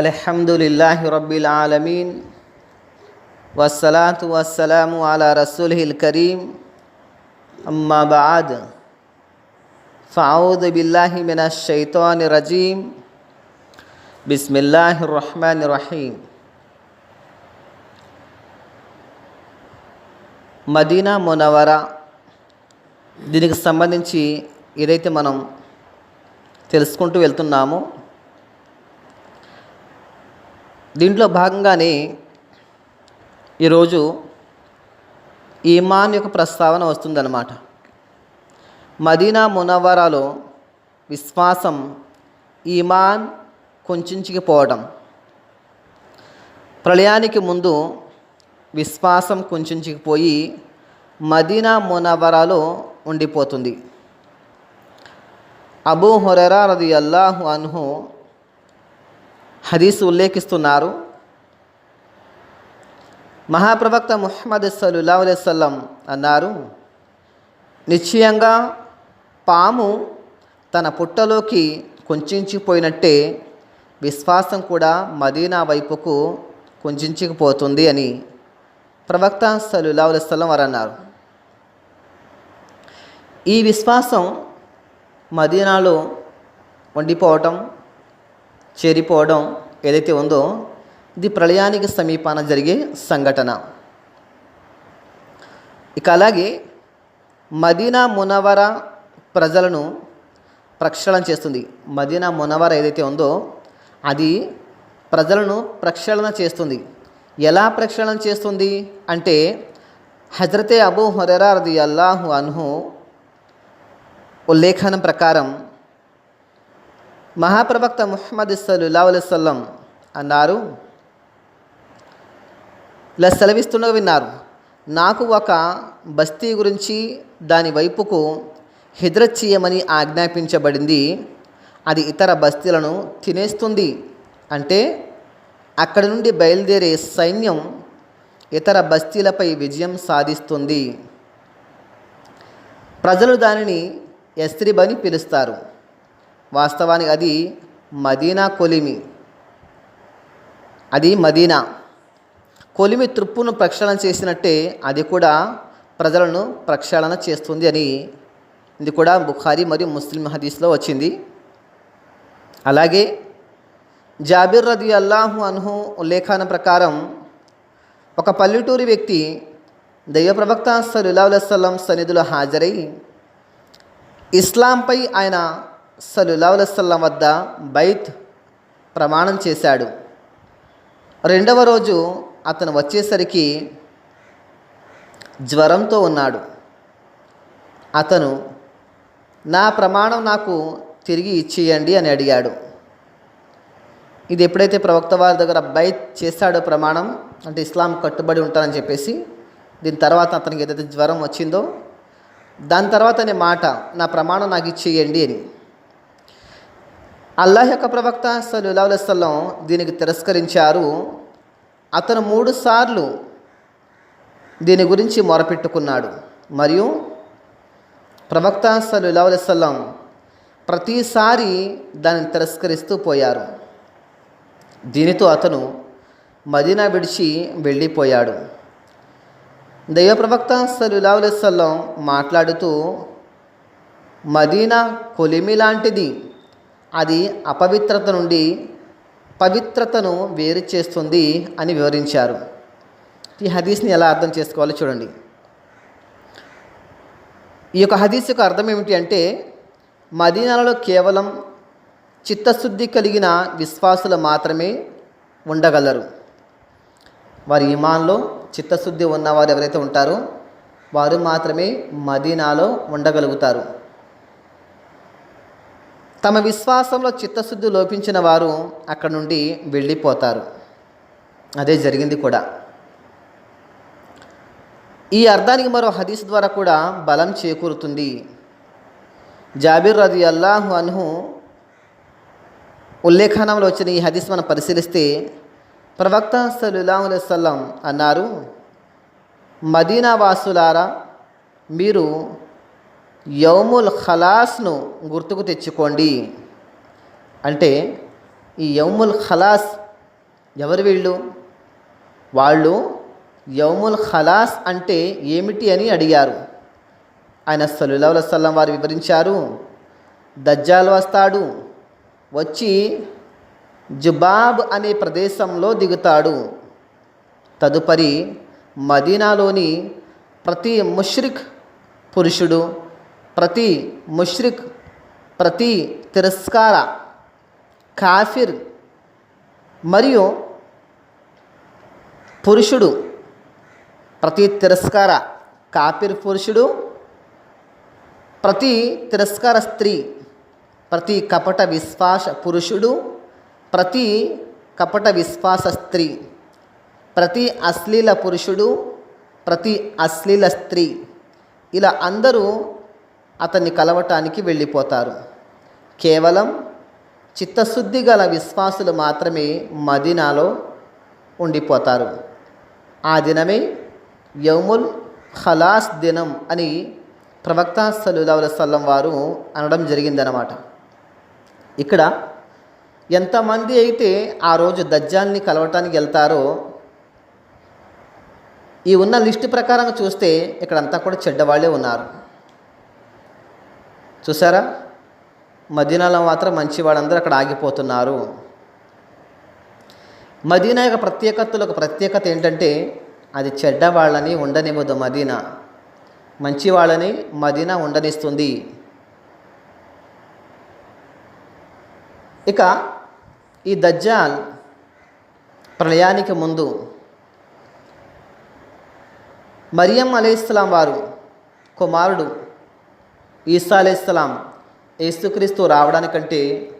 আলহামদুলিল্লাহ রবিল আলমিন ওয়াসালাত ওয়াসালাম আলা রসুলহিল করিম আম্মাবাদ ফাউদ বিল্লাহ মিনা শৈতান রাজিম। বিসমিল্লাহ রহমান রহিম। మదీనా మునవరా దీనికి సంబంధించి ఏదైతే మనం తెలుసుకుంటూ వెళ్తున్నామో దీంట్లో భాగంగానే ఈరోజు ఈమాన్ యొక్క ప్రస్తావన వస్తుందన్నమాట. మదీనా మునవ్వరాలో విశ్వాసం ఈమాన్ కుంచుకుపోవడం ప్రళయానికి ముందు విశ్వాసం కుంచుకుపోయి మదీనా మునవరాలో ఉండిపోతుంది. అబూ హురెరా రది అల్లాహు అన్హు హదీస్ ఉల్లేఖిస్తున్నారు. మహాప్రవక్త ముహమ్మద్ సల్లా అలైవల్లం అన్నారు నిశ్చయంగా పాము తన పుట్టలోకి కొంచెంచిపోయినట్టే విశ్వాసం కూడా మదీనా వైపుకు కొంచెంచిపోతుంది అని ప్రవక్త సల్లా అలైవల్లం వారు అన్నారు. ఈ విశ్వాసం మదీనాలో వండిపోవటం చేరిపోవడం ఏదైతే ఉందో ఇది ప్రళయానికి సమీపాన జరిగే సంఘటన. ఇక అలాగే మదీనా మునవర ప్రజలను ప్రక్షాళన చేస్తుంది. మదీనా మునవర ఏదైతే ఉందో అది ప్రజలను ప్రక్షాళన చేస్తుంది. ఎలా ప్రక్షాళన చేస్తుంది అంటే హజరతే అబూ హురెరా రది అల్లాహు అన్హు ఉల్లేఖనం ప్రకారం మహాప్రవక్త ముహమ్మద్ సల్లా అలైవల్లం అన్నారు. ఇలా సెలవిస్తుండగా విన్నారు. నాకు ఒక బస్తీ గురించి దాని వైపుకు హిద్రత్ చేయమని ఆజ్ఞాపించబడింది. అది ఇతర బస్తీలను తినేస్తుంది. అంటే అక్కడి నుండి బయలుదేరే సైన్యం ఇతర బస్తీలపై విజయం సాధిస్తుంది. ప్రజలు దానిని ఎస్త్రిబ్ అని పిలుస్తారు. వాస్తవానికి అది మదీనా కొలిమి. అది మదీనా. కొలిమి తృప్పును ప్రక్షాళన చేసినట్టే అది కూడా ప్రజలను ప్రక్షాళన చేస్తుంది అని ఇది కూడా బుఖారీ మరియు ముస్లిం హదీస్లో వచ్చింది. అలాగే జాబిర్ రది అల్లాహు అన్హు ఉల్లేఖన ప్రకారం ఒక పల్లెటూరి వ్యక్తి దైవ ప్రవక్త సల్లా అలైవల్లం సన్నిధిలో హాజరై ఇస్లాంపై ఆయన సల్లా అలైవల్లం వద్ద బైత్ ప్రమాణం చేశాడు. రెండవ రోజు అతను వచ్చేసరికి జ్వరంతో ఉన్నాడు. అతను నా ప్రమాణం నాకు తిరిగి ఇచ్చేయండి అని అడిగాడు. ఇది ఎప్పుడైతే ప్రవక్త వారి దగ్గర బైత్ చేశాడో ప్రమాణం అంటే ఇస్లాం కట్టుబడి ఉంటానని చెప్పేసి దీని తర్వాత అతనికి ఏదైతే జ్వరం వచ్చిందో దాని తర్వాత అనే మాట నా ప్రమాణం నాకు ఇచ్చేయండి అని. అల్లాహ్ యొక్క ప్రవక్త సల్లా అలైవల్లం దీనికి తిరస్కరించారు. అతను మూడు సార్లు దీని గురించి మొరపెట్టుకున్నాడు. మరియు ప్రవక్త సల్లా అలైవల్లం ప్రతిసారి దాన్ని తిరస్కరిస్తూ పోయారు. దీనితో అతను మదీనా విడిచి వెళ్ళిపోయాడు. దైవ ప్రవక్త సల్లా మాట్లాడుతూ మదీనా కొలిమి లాంటిది. అది అపవిత్రత నుండి పవిత్రతను వేరు చేస్తుంది అని వివరించారు. ఈ హదీస్ని ఎలా అర్థం చేసుకోవాలో చూడండి. ఈ యొక్క హదీస్ యొక్క అర్థం ఏమిటి అంటే మదీనాలలో కేవలం చిత్తశుద్ధి కలిగిన విశ్వాసులు మాత్రమే ఉండగలరు. వారి ఇమాన్లో చిత్తశుద్ధి ఉన్నవారు ఎవరైతే ఉంటారో వారు మాత్రమే మదీనాలో ఉండగలుగుతారు. తమ విశ్వాసంలో చిత్తశుద్ధి లోపించిన వారు అక్కడ నుండి వెళ్ళిపోతారు. అదే జరిగింది కూడా. ఈ అర్థానికి మరో హదీస్ ద్వారా కూడా బలం చేకూరుతుంది. జాబిర్ రది అల్లాహు అన్హు ఉల్లేఖనంలో వచ్చిన ఈ హదీస్ మనం పరిశీలిస్తే ప్రవక్త సల్లాహు అన్నారు మదీనా వాసులారా మీరు యౌముల్ ఖలాస్ను గుర్తుకు తెచ్చుకోండి. అంటే ఈ యౌముల్ ఖలాస్ ఎవరు వీళ్ళు? వాళ్ళు యౌముల్ ఖలాస్ అంటే ఏమిటి అని అడిగారు. ఆయన సల్లుల్లాహు సల్లం వారు వివరించారు. దజ్జాల్ వస్తాడు వచ్చి జుబాబ్ అనే ప్రదేశంలో దిగుతాడు. తదుపరి మదీనాలోని ప్రతి ముష్రిక్ పురుషుడు ప్రతి ముష్రిక్ ప్రతి తిరస్కార కాఫిర్ మరియు పురుషుడు ప్రతి తిరస్కార కాపిర్ పురుషుడు ప్రతి తిరస్కార స్త్రీ ప్రతి కపట విశ్వాస పురుషుడు ప్రతి కపట విశ్వాస స్త్రీ ప్రతి అశ్లీల పురుషుడు ప్రతి అశ్లీల స్త్రీ ఇలా అందరూ అతన్ని కలవటానికి వెళ్ళిపోతారు. కేవలం చిత్తశుద్ధి గల విశ్వాసులు మాత్రమే మదీనాలో ఉండిపోతారు. ఆ దినమే యౌముల్ ఖలాస్ దినం అని ప్రవక్త సల్లుల్లాహు సల్లం వారు అనడం జరిగిందనమాట ఇక్కడ ఎంతమంది అయితే ఆ రోజు దజ్జాల్ని కలవటానికి వెళ్తారో ఈ ఉన్న లిస్టు ప్రకారం చూస్తే ఇక్కడంతా కూడా చెడ్డవాళ్ళే ఉన్నారు. చూసారా? మదీనాలో మాత్రం మంచి వాళ్ళందరూ అక్కడ ఆగిపోతున్నారు. మదీనా యొక్క ప్రత్యేకతలు ఒక ప్రత్యేకత ఏంటంటే అది చెడ్డ వాళ్ళని ఉండనివ్వదు మదీనా. మంచి వాళ్ళని మదీనా ఉండనిస్తుంది. ఇక ఈ దజ్జాల్ ప్రళయానికి ముందు మరియం అలైహిస్సలాం వారు కుమారుడు ఈసా అలైహిస్సలాం యేసుక్రీస్తు రావడానికంటే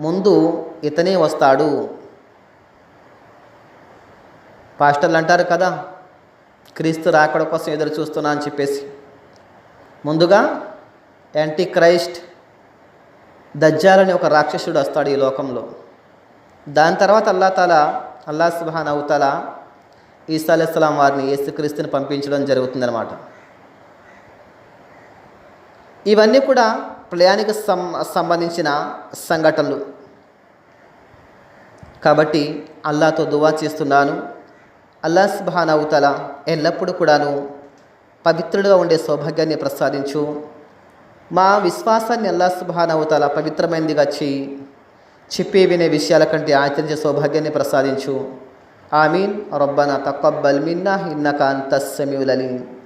ముందు ఇతనే వస్తాడు. పాస్టర్లు అంటారు కదా క్రీస్తు రాకడ కోసం ఎదురు చూస్తున్నా అని చెప్పేసి. ముందుగా యాంటీ క్రైస్ట్ దజ్జాలని ఒక రాక్షసుడు వస్తాడు ఈ లోకంలో. దాని తర్వాత అల్లా తాల అల్లా సుబాన్ అవుతాల ఈసా అలైస్లాం వారిని యేసుక్రీస్తుని పంపించడం జరుగుతుందన్నమాట. ఇవన్నీ కూడా ప్రయాణిక సం సంబంధించిన సంఘటనలు. కాబట్టి అల్లాతో దువా చేస్తున్నాను. అల్లా సుబానవుతల ఎల్లప్పుడూ కూడాను పవిత్రుడుగా ఉండే సౌభాగ్యాన్ని ప్రసాదించు. మా విశ్వాసాన్ని అల్లా సుబాన్ అవుతల పవిత్రమైనదిగా చేయి. చెప్పే వినే విషయాల కంటే ఆచరించే సౌభాగ్యాన్ని ప్రసాదించు. ఆమీన్. రబ్బన తక్కబ్బల్ మిన్నా ఇన్నక అంత సమీవులలీం